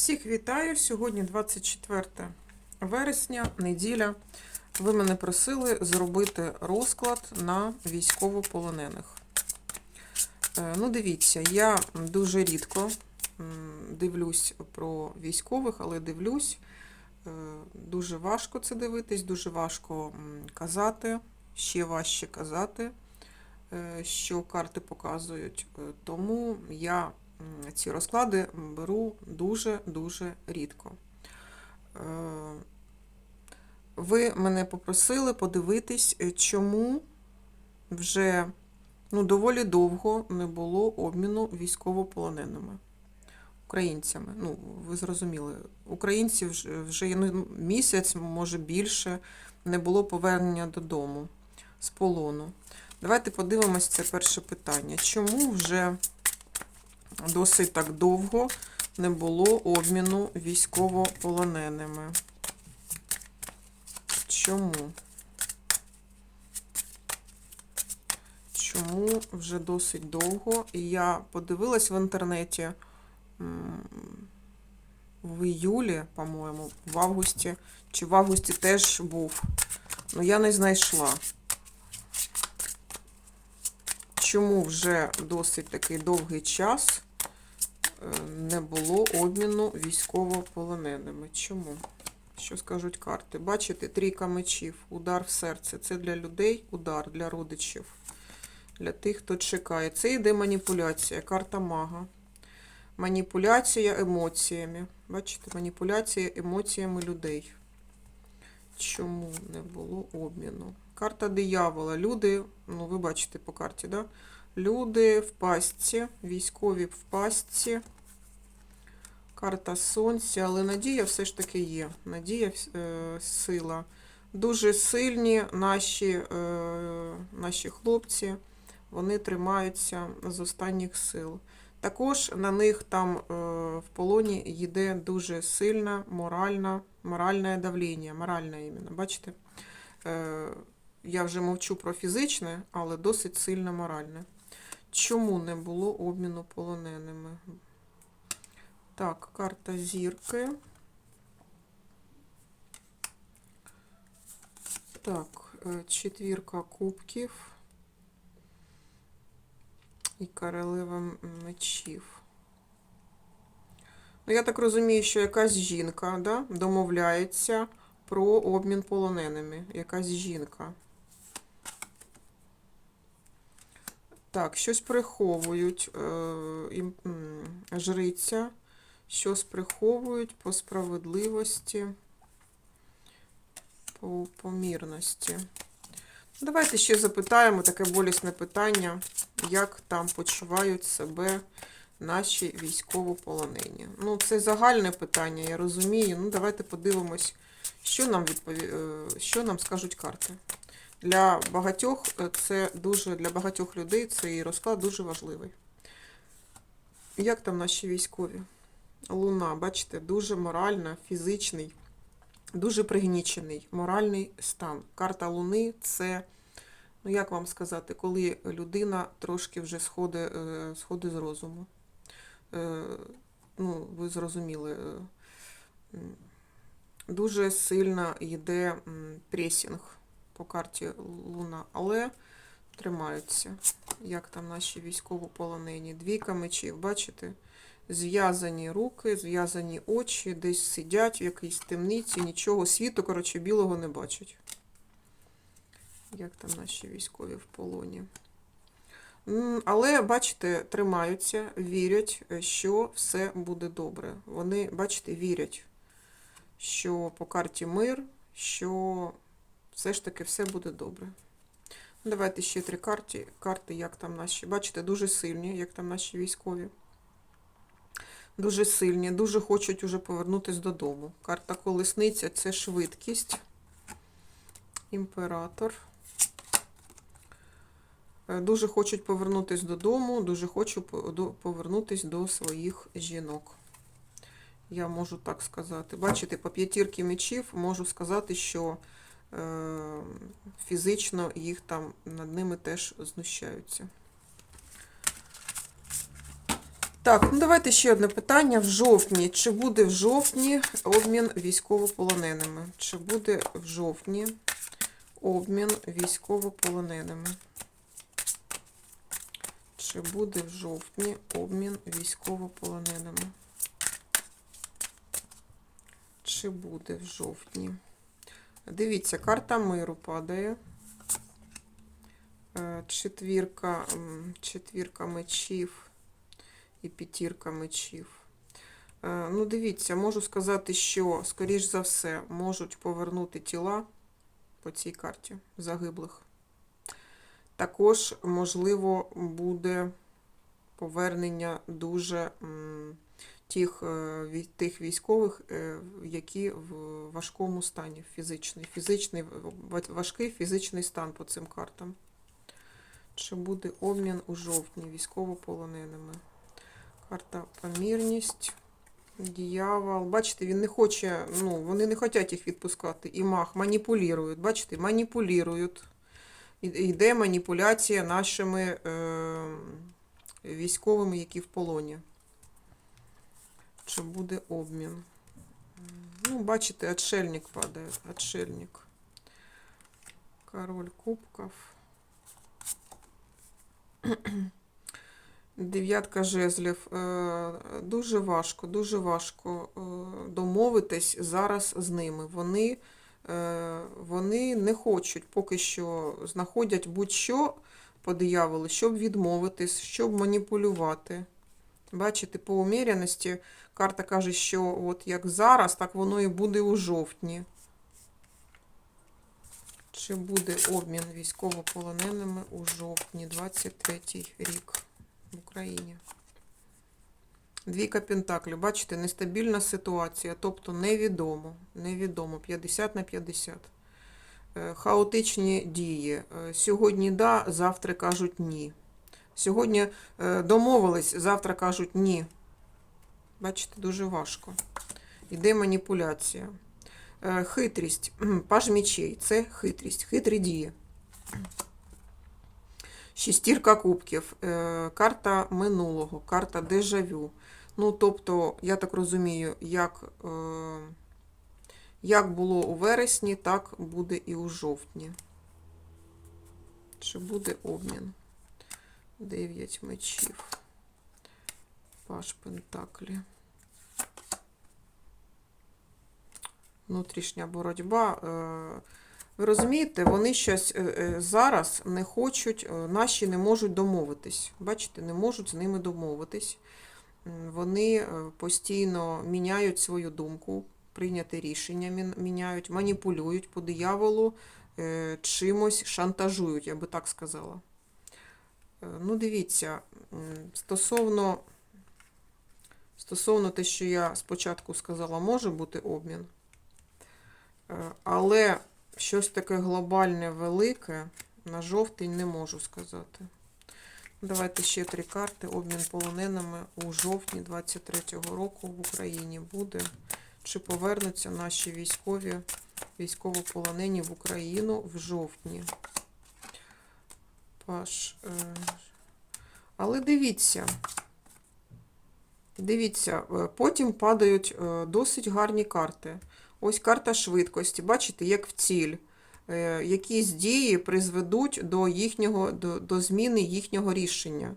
Всіх вітаю! Сьогодні 24 вересня, неділя. Ви мене просили зробити розклад на військовополонених. Е, Ну, дивіться, я дуже рідко дивлюсь про військових, але дивлюсь. Е, Дуже важко це дивитись, дуже важко казати, ще важче казати, е, що карти показують. Тому я ці розклади беру дуже-дуже рідко. Е, Ви мене попросили подивитись, е, чому вже ну, доволі довго не було обміну військовополоненими українцями. Ну, ви зрозуміли, українці вже, ну, місяць, може більше, не було повернення додому з полону. Давайте подивимось це перше питання. Чому вже досить так довго не було обміну військовополоненими? Чому? Чому вже досить довго? І я подивилась в інтернеті в іюлі, по-моєму, в августі, чи в августі теж був. Ну, я не знайшла. Чому вже досить такий довгий час е, не було обміну військовополоненими? Чому? Що скажуть карти? Бачите, трійка мечів, удар в серце. Це для людей удар, для родичів, для тих, хто чекає. Це йде маніпуляція, карта мага. Маніпуляція емоціями. Бачите, маніпуляція емоціями людей. Чому не було обміну? Карта диявола. Люди, ну ви бачите по карті, да? Люди в пастці, військові в пастці. Карта сонця, але надія все ж таки є. Надія, е, сила. Дуже сильні наші, е, наші хлопці, вони тримаються з останніх сил. Також на них там е, в полоні йде дуже сильне моральне, моральне давлення, моральне іменно. Бачите? Е, я вже мовчу про фізичне, але досить сильне моральне. Чому не було обміну полоненими? Так, карта зірки. Так, е, четвірка кубків і королева мечів. Ну, я так розумію, що якась жінка да, домовляється про обмін полоненими. Якась жінка. Так, щось приховують е, жриця, щось приховують по справедливості, по помірності. Давайте ще запитаємо таке болісне питання, як там почувають себе наші військовополонені. Ну, це загальне питання, я розумію. Ну, давайте подивимось, що нам відпові... е, що нам скажуть карти. Для багатьох е, це дуже для багатьох людей цей розклад дуже важливий. Як там наші військові? Луна, бачите, дуже морально, фізичний, дуже пригнічений моральний стан. Карта Луни це, ну як вам сказати, коли людина трошки вже сходить, е, сходить з розуму. Е, Ну, ви зрозуміли. е, Дуже сильно йде пресінг по карті Луна, але тримаються. Як там наші військовополонені? Двійка мечів, бачите? Зв'язані руки, зв'язані очі, десь сидять в якійсь темниці, нічого світу, коротше, білого не бачать. Як там наші військові в полоні? Але, бачите, тримаються, вірять, е, що все буде добре. Вони, бачите, вірять, що по карті мир, що все ж таки все буде добре. Ну, Давайте ще три карти, карти, як там наші. Бачите, дуже сильні, як там наші військові. Дуже сильні, дуже хочуть уже повернутися додому. Карта колесниця це швидкість. Імператор. Е, Дуже хочуть повернутися додому, дуже хочу повернутися до своїх жінок. Я можу так сказати. Бачите, по п'ятірки мечів можу сказати, що е, фізично їх там над ними теж знущаються. Так, ну давайте ще одне питання. В жовтні. Чи буде в жовтні обмін військовополоненими? Чи буде в жовтні обмін військовополоненими? Чи буде в жовтні обмін військовополоненими? Чи буде в жовтні? Дивіться, карта миру падає. Е, Четвірка, четвірка мечів і п'ятірка мечів. Е, Ну, дивіться, можу сказати, що, скоріш за все, можуть повернути тіла по цій карті загиблих. Також, можливо, буде повернення дуже тих, е, тих військових, е, які в важкому стані фізичний. Фізичний, важкий фізичний стан по цим картам. Чи буде обмін у жовтні військовополоненими? Карта помірність. Діявол. Бачите, він не хоче, ну, вони не хочуть їх відпускати. І мах маніпулюють. Бачите, маніпулюють. Йде маніпуляція нашими е, військовими, які в полоні. Чи буде обмін? Ну, бачите, отшельник падає. Отшельник. Король кубков. Дев'ятка жезлів. Е, Дуже важко, дуже важко е, домовитись зараз з ними. Вони, вони не хочуть поки що знаходять будь-що по дияволу, щоб відмовитись, щоб маніпулювати. Бачите, по уміряності карта каже, що от як зараз, так воно і буде у жовтні. Чи буде обмін військовополоненими у жовтні 23 рік в Україні? Двійка Пентаклів. Бачите, нестабільна ситуація, тобто невідомо. Невідомо. 50 на 50. Е, Хаотичні дії. Е, Сьогодні да, завтра кажуть ні. Сьогодні е, домовились, завтра кажуть ні. Бачите, дуже важко. Іде маніпуляція. Хитрість. Паж мічей. Це хитрість. Хитрі дії. Шістірка кубків. Е, Карта минулого, карта дежавю. Ну, тобто, я так розумію, як, е, як було у вересні, так буде і у жовтні. Чи буде обмін? Дев'ять мечів. Паш Пентаклі. Внутрішня боротьба. Ви розумієте, вони щось е, е, зараз не хочуть, е, наші не можуть домовитись. Бачите, не можуть з ними домовитись. Вони постійно міняють свою думку, прийняти рішення міняють, маніпулюють по дияволу, чимось шантажують, я би так сказала. Ну, дивіться, стосовно, стосовно те, що я спочатку сказала, може бути обмін. Але щось таке глобальне, велике на жовтень не можу сказати. Давайте ще три карти. Обмін полоненими у жовтні 23-го року в Україні буде. Чи повернуться наші військові, військовополонені в Україну в жовтні? Паш. е, Але дивіться. Дивіться, е, потім падають е, досить гарні карти. Ось карта швидкості. Бачите, як в ціль. Е, Якісь дії призведуть до, їхнього, до, до зміни їхнього рішення.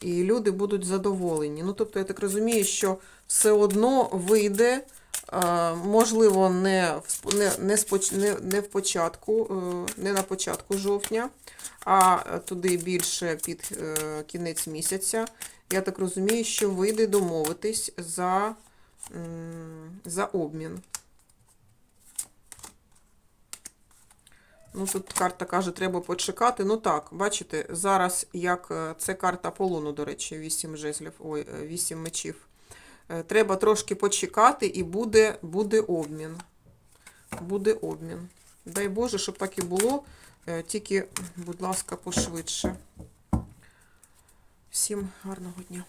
І люди будуть задоволені. Ну, тобто, я так розумію, що все одно вийде, можливо, не в, не, не, не в початку, е, не на початку жовтня, а туди більше під е, кінець місяця. Я так розумію, що вийде домовитись за, за обмін. Ну, тут карта каже, треба почекати. Ну так, бачите, зараз як е, це карта полону, до речі, 8 жезлів, ой, 8 мечів. Е, Треба трошки почекати і буде, буде обмін. Буде обмін. Дай Боже, щоб так і було. Е, Тільки, будь ласка, пошвидше. Всім гарного дня.